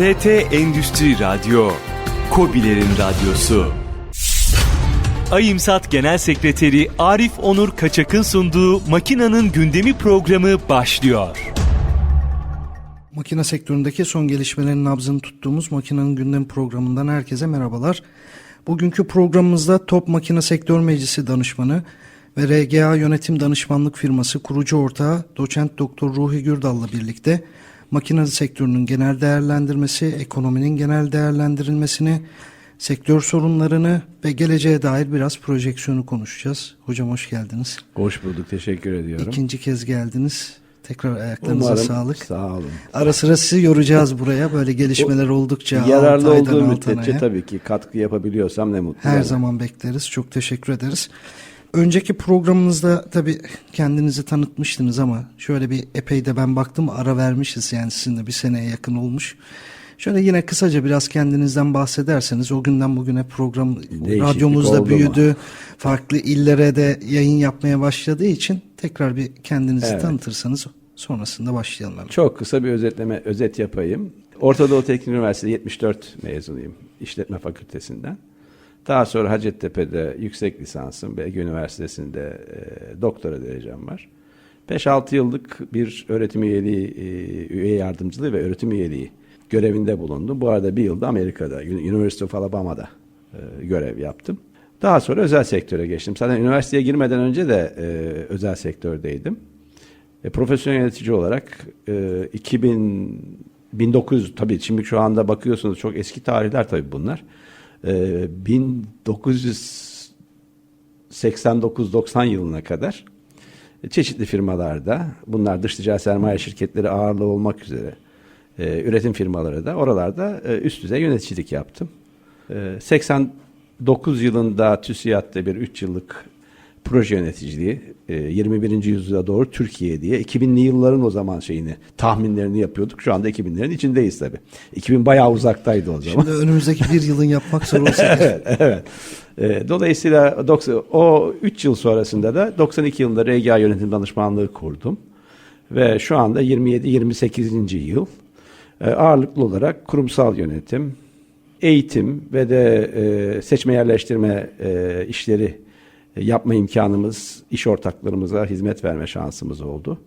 ST Endüstri Radyo, Kobilerin Radyosu. Ayımsat Genel Sekreteri Arif Onur Kaçak'ın sunduğu Makina'nın Gündemi programı başlıyor. Makine sektöründeki son gelişmelerin nabzını tuttuğumuz Makinenin Gündem programından herkese merhabalar. Bugünkü programımızda Top Makine Sektör Meclisi Danışmanı ve RGA Yönetim Danışmanlık Firması kurucu ortağı Doçent Doktor Ruhi Gürdal'la birlikte makine sektörünün genel değerlendirmesi, ekonominin genel değerlendirilmesini, sektör sorunlarını ve geleceğe dair biraz projeksiyonu konuşacağız. Hocam hoş geldiniz. Hoş bulduk, teşekkür ediyorum. İkinci kez geldiniz. Tekrar ayaklarınıza Umarım, sağlık. Sağ olun. Ara sıra sizi yoracağız buraya. Böyle gelişmeler oldukça Yararlı olduğu müddetçe tabii ki katkı yapabiliyorsam ne mutlu. Her bana. zaman bekleriz. Çok teşekkür ederiz. Önceki programımızda tabii kendinizi tanıtmıştınız ama şöyle bir epey de ben baktım ara vermişiz yani sizinle bir seneye yakın olmuş. Şöyle yine kısaca biraz kendinizden bahsederseniz o günden bugüne program radyomuzda oldu mu? büyüdü. Farklı illere de yayın yapmaya başladığı için tekrar bir kendinizi Evet. tanıtırsanız sonrasında başlayalım hemen. Çok kısa bir özetleme, özet yapayım. Orta Doğu Teknik Üniversitesi 74 mezunuyum İşletme Fakültesinden. Daha sonra Hacettepe'de yüksek lisansım Ege Üniversitesi'nde e, doktora derecem var. 5-6 yıllık bir öğretim üyeliği, e, üye yardımcılığı ve öğretim üyeliği görevinde bulundum. Bu arada bir yılda Amerika'da, University of Alabama'da e, görev yaptım. Daha sonra özel sektöre geçtim. Zaten üniversiteye girmeden önce de e, özel sektördeydim. E, profesyonel yönetici olarak e, 2000 1900 tabii şimdi şu anda bakıyorsunuz çok eski tarihler tabii bunlar. E, 1989-90 yılına kadar e, çeşitli firmalarda bunlar dış ticaret sermaye şirketleri ağırlığı olmak üzere e, üretim firmaları da oralarda e, üst düzey yöneticilik yaptım. E, 89 yılında TÜSİAD'da bir 3 yıllık proje yöneticiliği e, 21. yüzyıla doğru Türkiye diye 2000'li yılların o zaman şeyini tahminlerini yapıyorduk. Şu anda 2000'lerin içindeyiz tabii. 2000 bayağı uzaktaydı o zaman. Şimdi önümüzdeki bir yılın yapmak zor olsa evet, evet. E, Dolayısıyla 90 o 3 yıl sonrasında da 92 yılında RGA Yönetim Danışmanlığı kurdum. Ve şu anda 27-28. yıl e, ağırlıklı olarak kurumsal yönetim, eğitim ve de e, seçme yerleştirme e, işleri e, yapma imkanımız, iş ortaklarımıza hizmet verme şansımız oldu.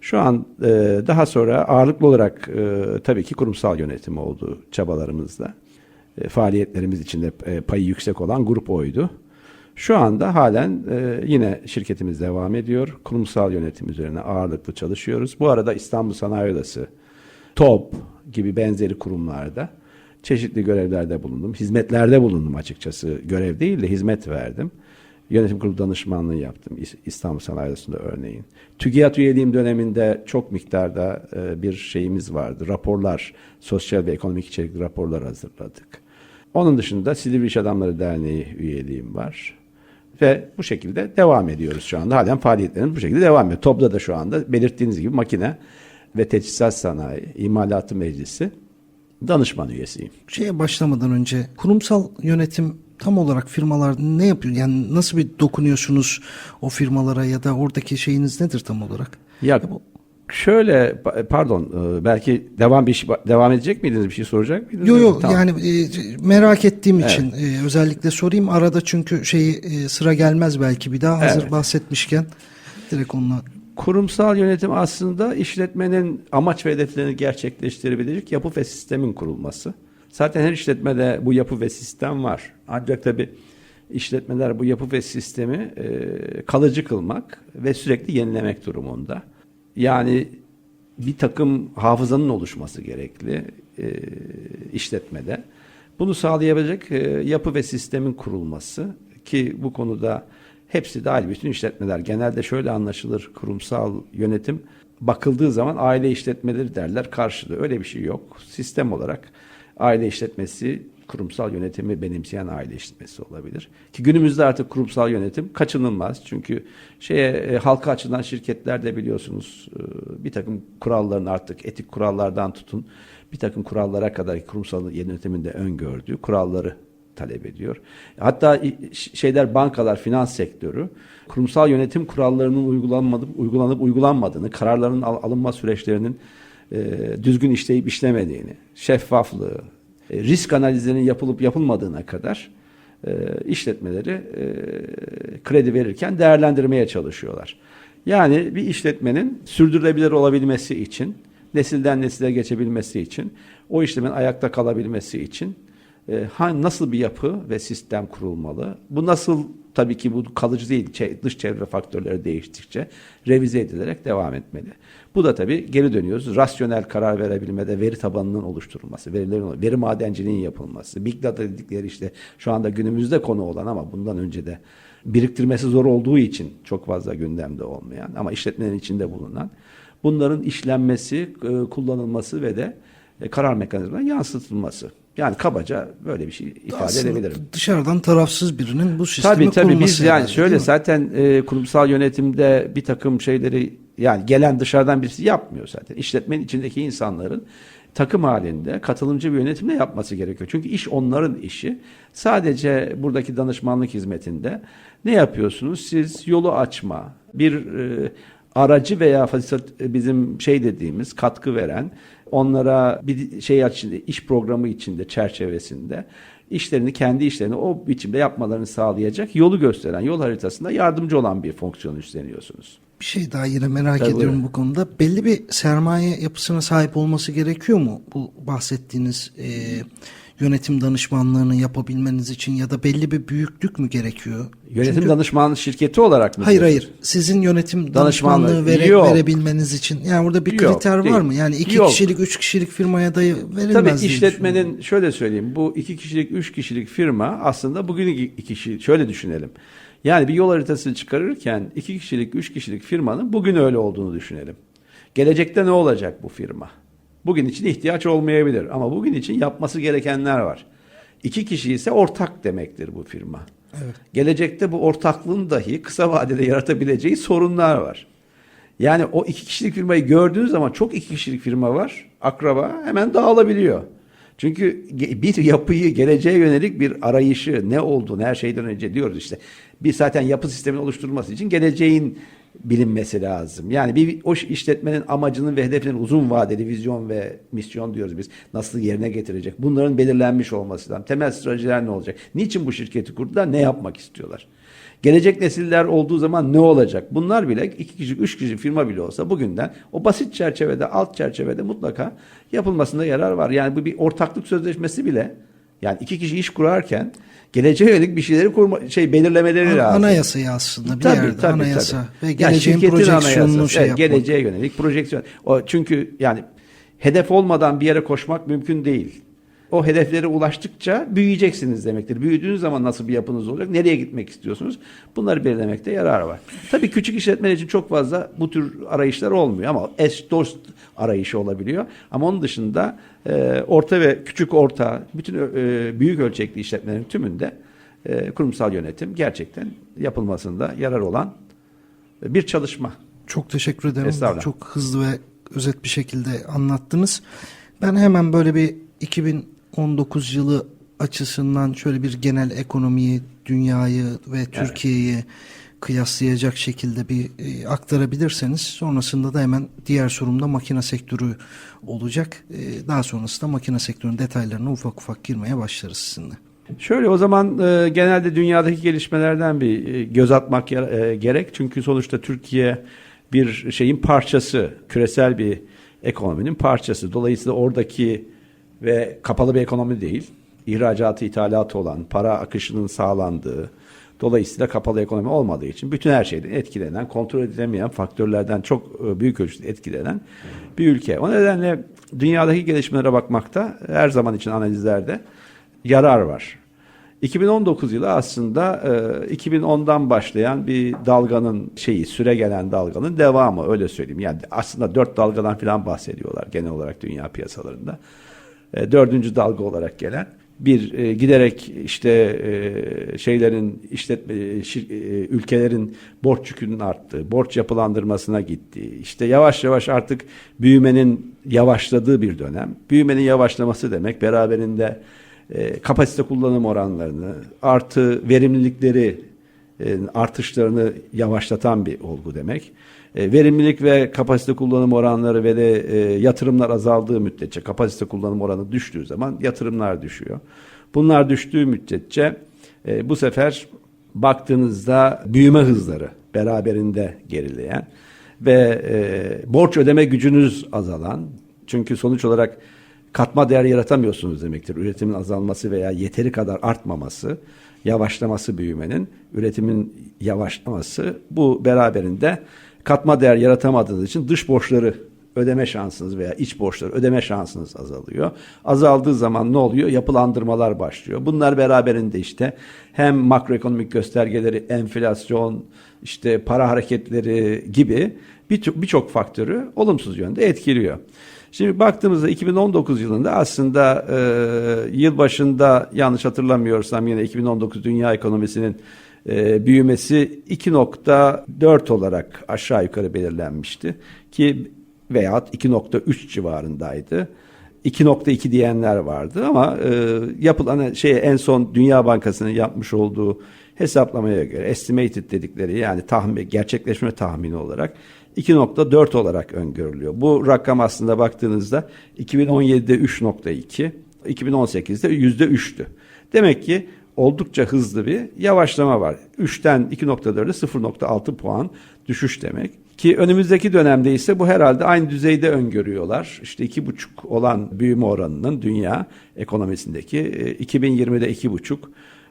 Şu an e, daha sonra ağırlıklı olarak e, tabii ki kurumsal yönetim oldu çabalarımızda. E, faaliyetlerimiz içinde e, payı yüksek olan grup oydu. Şu anda halen e, yine şirketimiz devam ediyor. Kurumsal yönetim üzerine ağırlıklı çalışıyoruz. Bu arada İstanbul Sanayi Odası, TOP gibi benzeri kurumlarda çeşitli görevlerde bulundum. Hizmetlerde bulundum açıkçası. Görev değil de hizmet verdim. Yönetim kurulu danışmanlığı yaptım İs- İstanbul Sanayi Odası'nda örneğin. TÜGİAD üyeliğim döneminde çok miktarda e, bir şeyimiz vardı. Raporlar, sosyal ve ekonomik içerikli raporlar hazırladık. Onun dışında Silivri İş Adamları Derneği üyeliğim var. Ve bu şekilde devam ediyoruz şu anda. Halen faaliyetlerimiz bu şekilde devam ediyor. TOB'da da şu anda belirttiğiniz gibi makine ve teçhizat sanayi, imalatı meclisi danışman üyesiyim. Şeye başlamadan önce kurumsal yönetim tam olarak firmalar ne yapıyor? Yani nasıl bir dokunuyorsunuz o firmalara ya da oradaki şeyiniz nedir tam olarak? Ya şöyle pa- pardon e, belki devam bir şey, devam edecek miydiniz bir şey soracak mıydınız? Yok yok Tamam. yani e, merak ettiğim için e, özellikle sorayım. Arada çünkü şeyi e, sıra gelmez belki bir daha hazır Evet. bahsetmişken direkt onunla Kurumsal yönetim aslında işletmenin amaç ve hedeflerini gerçekleştirebilecek yapı ve sistemin kurulması. Zaten her işletmede bu yapı ve sistem var. Ancak tabii işletmeler bu yapı ve sistemi e, kalıcı kılmak ve sürekli yenilemek durumunda. Yani bir takım hafızanın oluşması gerekli e, işletmede. Bunu sağlayabilecek e, yapı ve sistemin kurulması ki bu konuda hepsi dahil bütün işletmeler genelde şöyle anlaşılır kurumsal yönetim bakıldığı zaman aile işletmeleri derler karşılığı öyle bir şey yok. Sistem olarak aile işletmesi kurumsal yönetimi benimseyen aile işletmesi olabilir. Ki günümüzde artık kurumsal yönetim kaçınılmaz. Çünkü şeye e, halka açılan şirketlerde biliyorsunuz e, bir takım kuralların artık etik kurallardan tutun bir takım kurallara kadar kurumsal yönetiminde öngördüğü kuralları talep ediyor. Hatta şeyler bankalar, finans sektörü kurumsal yönetim kurallarının uygulanmadığı, uygulanıp uygulanmadığını, kararların al- alınma süreçlerinin e, düzgün işleyip işlemediğini, şeffaflığı, e, risk analizlerinin yapılıp yapılmadığına kadar e, işletmeleri e, kredi verirken değerlendirmeye çalışıyorlar. Yani bir işletmenin sürdürülebilir olabilmesi için, nesilden nesile geçebilmesi için, o işlemin ayakta kalabilmesi için e, nasıl bir yapı ve sistem kurulmalı? Bu nasıl tabii ki bu kalıcı değil, dış çevre faktörleri değiştikçe revize edilerek devam etmeli. Bu da tabii geri dönüyoruz. Rasyonel karar verebilmede veri tabanının oluşturulması, verilerin veri madenciliğinin yapılması, big data dedikleri işte şu anda günümüzde konu olan ama bundan önce de biriktirmesi zor olduğu için çok fazla gündemde olmayan ama işletmenin içinde bulunan bunların işlenmesi, e, kullanılması ve de e, karar mekanizmalarına yansıtılması. Yani kabaca böyle bir şey ifade Aslında edebilirim. Dışarıdan tarafsız birinin bu sistemi Tabii tabii kurması biz yani şöyle zaten e, kurumsal yönetimde bir takım şeyleri yani gelen dışarıdan birisi yapmıyor zaten. İşletmenin içindeki insanların takım halinde katılımcı bir yönetimle yapması gerekiyor. Çünkü iş onların işi. Sadece buradaki danışmanlık hizmetinde ne yapıyorsunuz? Siz yolu açma, bir e, aracı veya fasilat bizim şey dediğimiz katkı veren onlara bir şey içinde iş programı içinde çerçevesinde işlerini kendi işlerini o biçimde yapmalarını sağlayacak yolu gösteren yol haritasında yardımcı olan bir fonksiyon üstleniyorsunuz. Bir şey daha yine merak Tabii, ediyorum bu konuda. Belli bir sermaye yapısına sahip olması gerekiyor mu? Bu bahsettiğiniz e, yönetim danışmanlığını yapabilmeniz için ya da belli bir büyüklük mü gerekiyor? Yönetim Çünkü- danışmanlığı şirketi olarak mı? Hayır diyorsunuz? hayır. Sizin yönetim Danışmanlığı- danışmanlığı vere- Yok. verebilmeniz için. Yani burada bir Yok, kriter var değil. mı? Yani iki Yok. kişilik, üç kişilik firmaya da verilmez Tabii işletmenin şöyle söyleyeyim bu iki kişilik üç kişilik firma aslında bugün iki kişi şöyle düşünelim. Yani bir yol haritası çıkarırken iki kişilik üç kişilik firmanın bugün öyle olduğunu düşünelim. Gelecekte ne olacak bu firma? Bugün için ihtiyaç olmayabilir ama bugün için yapması gerekenler var. İki kişi ise ortak demektir bu firma. Evet. Gelecekte bu ortaklığın dahi kısa vadede yaratabileceği sorunlar var. Yani o iki kişilik firmayı gördüğünüz zaman çok iki kişilik firma var. Akraba hemen dağılabiliyor. Çünkü bir yapıyı geleceğe yönelik bir arayışı ne olduğunu her şeyden önce diyoruz işte. Bir zaten yapı sisteminin oluşturulması için geleceğin bilinmesi lazım. Yani bir o işletmenin amacının ve hedefinin uzun vadeli vizyon ve misyon diyoruz biz. Nasıl yerine getirecek? Bunların belirlenmiş olması lazım. Temel stratejiler ne olacak? Niçin bu şirketi kurdular? Ne yapmak istiyorlar? Gelecek nesiller olduğu zaman ne olacak? Bunlar bile iki kişi, üç kişi firma bile olsa bugünden o basit çerçevede, alt çerçevede mutlaka yapılmasında yarar var. Yani bu bir ortaklık sözleşmesi bile yani iki kişi iş kurarken geleceğe yönelik bir şeyleri kurma, şey belirlemeleri An- lazım. Anayasayı aslında bir Tabii, yerde tabii, anayasa tabii. ve Yani geleceğin şirketin projeksiyonunu şey evet, yapmak. Geleceğe yönelik projeksiyon. O, çünkü yani hedef olmadan bir yere koşmak mümkün değil. O hedeflere ulaştıkça büyüyeceksiniz demektir. Büyüdüğünüz zaman nasıl bir yapınız olacak, nereye gitmek istiyorsunuz? Bunları belirlemekte yarar var. Tabii küçük işletmeler için çok fazla bu tür arayışlar olmuyor ama eş dost arayışı olabiliyor. Ama onun dışında e, orta ve küçük orta, bütün e, büyük ölçekli işletmelerin tümünde e, kurumsal yönetim gerçekten yapılmasında yarar olan bir çalışma. Çok teşekkür ederim. Çok hızlı ve özet bir şekilde anlattınız. Ben hemen böyle bir 2019 yılı açısından şöyle bir genel ekonomiyi, dünyayı ve Türkiye'yi kıyaslayacak şekilde bir e, aktarabilirseniz sonrasında da hemen diğer sorumda makine sektörü olacak. E, daha sonrasında makine sektörünün detaylarına ufak ufak girmeye başlarız sizinle. Şöyle o zaman e, genelde dünyadaki gelişmelerden bir e, göz atmak e, gerek. Çünkü sonuçta Türkiye bir şeyin parçası, küresel bir ekonominin parçası. Dolayısıyla oradaki ve kapalı bir ekonomi değil, ihracatı, ithalatı olan, para akışının sağlandığı, dolayısıyla kapalı ekonomi olmadığı için bütün her şeyden etkilenen, kontrol edilemeyen faktörlerden çok e, büyük ölçüde etkilenen bir ülke. O nedenle dünyadaki gelişmelere bakmakta her zaman için analizlerde yarar var. 2019 yılı aslında e, 2010'dan başlayan bir dalganın şeyi, süre gelen dalganın devamı öyle söyleyeyim. Yani aslında dört dalgadan falan bahsediyorlar genel olarak dünya piyasalarında. E, dördüncü dalga olarak gelen bir e, giderek işte e, şeylerin işletme şir- e, ülkelerin borç yükünün arttığı, borç yapılandırmasına gittiği, işte yavaş yavaş artık büyümenin yavaşladığı bir dönem. Büyümenin yavaşlaması demek beraberinde e, kapasite kullanım oranlarını artı verimlilikleri artışlarını yavaşlatan bir olgu demek. E, verimlilik ve kapasite kullanım oranları ve de e, yatırımlar azaldığı müddetçe kapasite kullanım oranı düştüğü zaman yatırımlar düşüyor. Bunlar düştüğü müddetçe e, bu sefer baktığınızda büyüme hızları beraberinde gerileyen ve e, borç ödeme gücünüz azalan çünkü sonuç olarak katma değer yaratamıyorsunuz demektir. Üretimin azalması veya yeteri kadar artmaması, yavaşlaması büyümenin, üretimin yavaşlaması bu beraberinde katma değer yaratamadığınız için dış borçları ödeme şansınız veya iç borçları ödeme şansınız azalıyor. Azaldığı zaman ne oluyor? Yapılandırmalar başlıyor. Bunlar beraberinde işte hem makroekonomik göstergeleri, enflasyon, işte para hareketleri gibi birçok birçok faktörü olumsuz yönde etkiliyor. Şimdi baktığımızda 2019 yılında aslında e, yıl başında yanlış hatırlamıyorsam yine 2019 dünya ekonomisinin e, büyümesi 2.4 olarak aşağı yukarı belirlenmişti ki veyahut 2.3 civarındaydı. 2.2 diyenler vardı ama e, yapılan şey en son Dünya Bankası'nın yapmış olduğu hesaplamaya göre estimated dedikleri yani tahmin gerçekleşme tahmini olarak 2.4 olarak öngörülüyor. Bu rakam aslında baktığınızda 2017'de 3.2, 2018'de %3'tü. Demek ki oldukça hızlı bir yavaşlama var. 3'ten 2.4'e 0.6 puan düşüş demek. Ki önümüzdeki dönemde ise bu herhalde aynı düzeyde öngörüyorlar. İşte 2.5 olan büyüme oranının dünya ekonomisindeki e, 2020'de 2.5 e,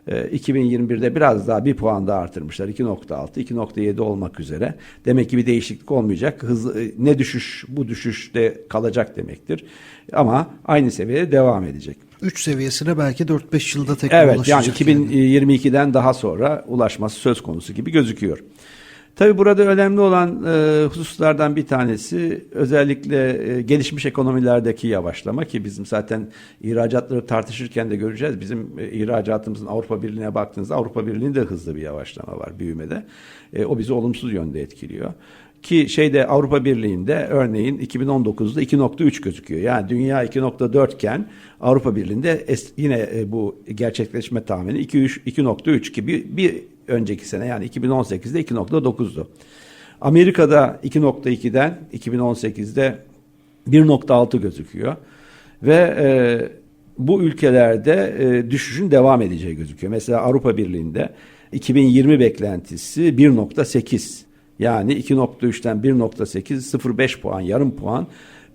2021'de biraz daha bir puan daha artırmışlar. 2.6, 2.7 olmak üzere. Demek ki bir değişiklik olmayacak. Hız, e, ne düşüş bu düşüşte kalacak demektir. Ama aynı seviyede devam edecek. 3 seviyesine belki 4-5 yılda tekrar Evet yani ulaşacak. 2022'den daha sonra ulaşması söz konusu gibi gözüküyor. Tabii burada önemli olan e, hususlardan bir tanesi özellikle e, gelişmiş ekonomilerdeki yavaşlama ki bizim zaten ihracatları tartışırken de göreceğiz. Bizim e, ihracatımızın Avrupa Birliği'ne baktığınızda Avrupa Birliği'nde hızlı bir yavaşlama var büyümede. E, o bizi olumsuz yönde etkiliyor. Ki şeyde Avrupa Birliği'nde örneğin 2019'da 2.3 gözüküyor. Yani dünya 2.4 iken Avrupa Birliği'nde es- yine e, bu gerçekleşme tahmini 2.3 ki bir, bir önceki sene yani 2018'de 2.9'du. Amerika'da 2.2'den 2018'de 1.6 gözüküyor. Ve e, bu ülkelerde e, düşüşün devam edeceği gözüküyor. Mesela Avrupa Birliği'nde 2020 beklentisi 1.8. Yani 2.3'ten 1.8 0.5 puan yarım puan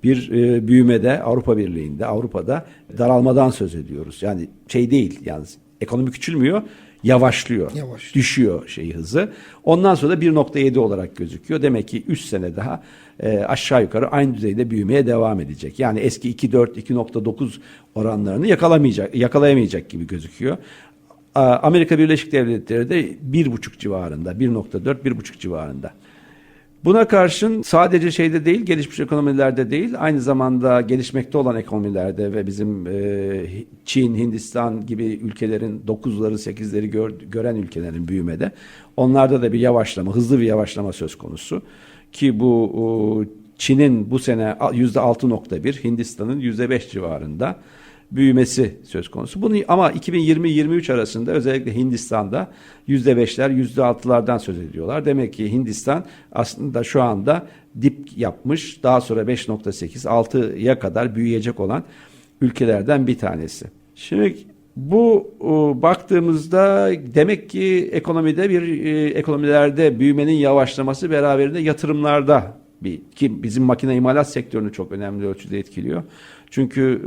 bir e, büyümede Avrupa Birliği'nde Avrupa'da daralmadan söz ediyoruz. Yani şey değil yani ekonomi küçülmüyor yavaşlıyor. Yavaş. Düşüyor şey hızı. Ondan sonra da 1.7 olarak gözüküyor. Demek ki 3 sene daha e, aşağı yukarı aynı düzeyde büyümeye devam edecek. Yani eski 2.4 2.9 oranlarını yakalamayacak yakalayamayacak gibi gözüküyor. Amerika Birleşik Devletleri de 1.5 civarında, 1.4 1.5 civarında. Buna karşın sadece şeyde değil, gelişmiş ekonomilerde değil, aynı zamanda gelişmekte olan ekonomilerde ve bizim e, Çin, Hindistan gibi ülkelerin 9'ları 8'leri gör, gören ülkelerin büyümede onlarda da bir yavaşlama, hızlı bir yavaşlama söz konusu. Ki bu o, Çin'in bu sene %6.1, Hindistan'ın %5 civarında büyümesi söz konusu. Bunu ama 2020-23 arasında özellikle Hindistan'da %5'ler, %6'lardan söz ediyorlar. Demek ki Hindistan aslında şu anda dip yapmış. Daha sonra 5.8, 6'ya kadar büyüyecek olan ülkelerden bir tanesi. Şimdi bu o, baktığımızda demek ki ekonomide bir e, ekonomilerde büyümenin yavaşlaması beraberinde yatırımlarda bir ki bizim makine imalat sektörünü çok önemli ölçüde etkiliyor. Çünkü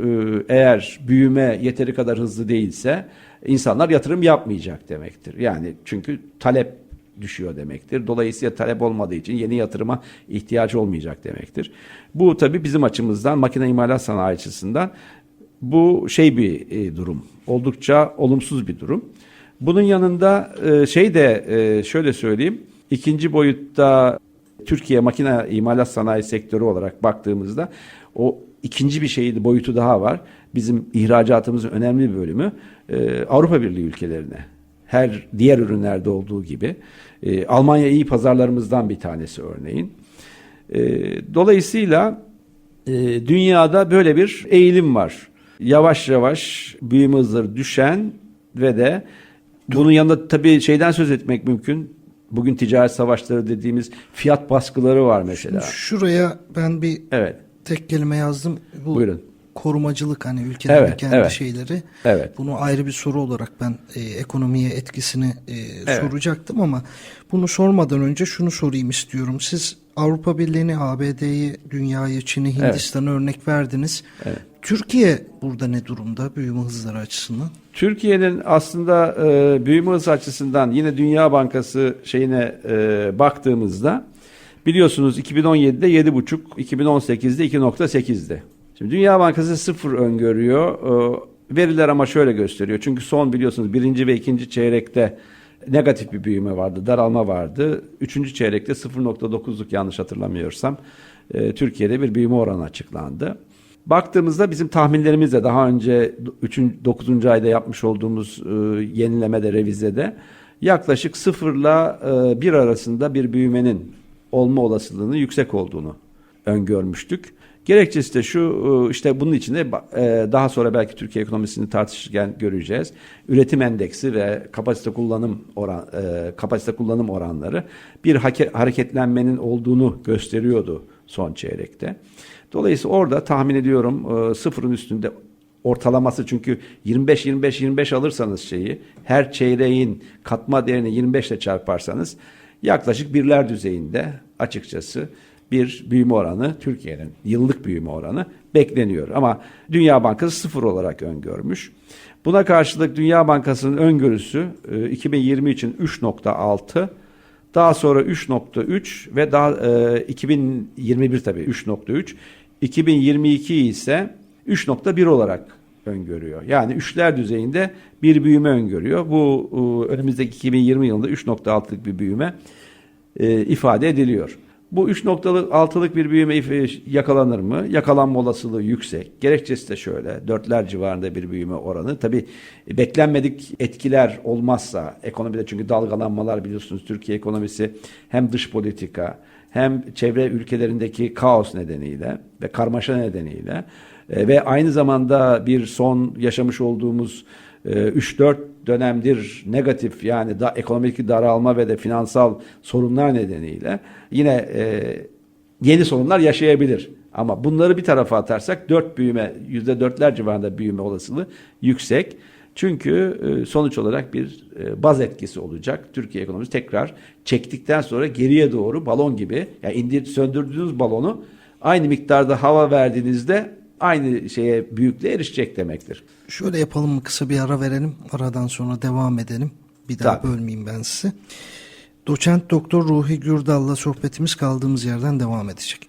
e, eğer büyüme yeteri kadar hızlı değilse insanlar yatırım yapmayacak demektir. Yani çünkü talep düşüyor demektir. Dolayısıyla talep olmadığı için yeni yatırıma ihtiyaç olmayacak demektir. Bu tabii bizim açımızdan makine imalat sanayi açısından bu şey bir e, durum. Oldukça olumsuz bir durum. Bunun yanında e, şey de şöyle söyleyeyim. ikinci boyutta Türkiye makine imalat sanayi sektörü olarak baktığımızda o ikinci bir şeyi boyutu daha var. Bizim ihracatımızın önemli bir bölümü e, Avrupa Birliği ülkelerine. Her diğer ürünlerde olduğu gibi. E, Almanya iyi pazarlarımızdan bir tanesi örneğin. E, dolayısıyla e, dünyada böyle bir eğilim var. Yavaş yavaş büyüme hızları düşen ve de Bunun yanında tabii şeyden söz etmek mümkün. Bugün ticaret savaşları dediğimiz fiyat baskıları var mesela. Şuraya ben bir Evet. Tek kelime yazdım. Bu Buyurun. korumacılık hani ülkelerin Evet, kendi evet. şeyleri. Evet. Bunu ayrı bir soru olarak ben e, ekonomiye etkisini e, Evet. soracaktım ama bunu sormadan önce şunu sorayım istiyorum. Siz Avrupa Birliği'ni, ABD'yi, dünyayı, Çin'i, Hindistan'ı örnek verdiniz. Türkiye burada ne durumda büyüme hızları açısından? Türkiye'nin aslında e, büyüme hızı açısından yine Dünya Bankası şeyine e, baktığımızda biliyorsunuz 2017'de 7,5, 2018'de 2,8'di. Şimdi Dünya Bankası sıfır öngörüyor. E, veriler ama şöyle gösteriyor. Çünkü son biliyorsunuz birinci ve ikinci çeyrekte negatif bir büyüme vardı, daralma vardı. Üçüncü çeyrekte 0.9'luk yanlış hatırlamıyorsam e, Türkiye'de bir büyüme oranı açıklandı. Baktığımızda bizim tahminlerimizde daha önce 3. 9. ayda yapmış olduğumuz e, yenilemede, revizede yaklaşık sıfırla e, 1 arasında bir büyümenin olma olasılığının yüksek olduğunu öngörmüştük. Gerekçesi de şu e, işte bunun içinde e, daha sonra belki Türkiye ekonomisini tartışırken göreceğiz. Üretim endeksi ve kapasite kullanım oran e, kapasite kullanım oranları bir hareketlenmenin olduğunu gösteriyordu son çeyrekte. Dolayısıyla orada tahmin ediyorum sıfırın üstünde ortalaması çünkü 25 25 25 alırsanız şeyi her çeyreğin katma değerini 25 ile çarparsanız yaklaşık birler düzeyinde açıkçası bir büyüme oranı Türkiye'nin yıllık büyüme oranı bekleniyor. Ama Dünya Bankası sıfır olarak öngörmüş. Buna karşılık Dünya Bankası'nın öngörüsü e, 2020 için 3.6 daha sonra 3.3 ve daha e, 2021 tabii 3.3 2022 ise 3.1 olarak öngörüyor. Yani üçler düzeyinde bir büyüme öngörüyor. Bu e, önümüzdeki 2020 yılında 3.6'lık bir büyüme e, ifade ediliyor. Bu 3.6'lık bir büyüme yakalanır mı? Yakalanma olasılığı yüksek. Gerekçesi de şöyle. Dörtler civarında bir büyüme oranı. Tabii beklenmedik etkiler olmazsa ekonomide çünkü dalgalanmalar biliyorsunuz Türkiye ekonomisi hem dış politika hem çevre ülkelerindeki kaos nedeniyle ve karmaşa nedeniyle e, ve aynı zamanda bir son yaşamış olduğumuz e, 3-4 dönemdir negatif yani da ekonomik daralma ve de finansal sorunlar nedeniyle yine e, yeni sorunlar yaşayabilir. Ama bunları bir tarafa atarsak 4 büyüme %4'ler civarında büyüme olasılığı yüksek. Çünkü e, sonuç olarak bir baz etkisi olacak. Türkiye ekonomisi tekrar çektikten sonra geriye doğru balon gibi yani indir söndürdüğünüz balonu aynı miktarda hava verdiğinizde aynı şeye büyüklüğe erişecek demektir. Şöyle yapalım mı kısa bir ara verelim. Aradan sonra devam edelim. Bir daha Tabii. bölmeyeyim ben sizi. Doçent Doktor Ruhi Gürdal'la sohbetimiz kaldığımız yerden devam edecek.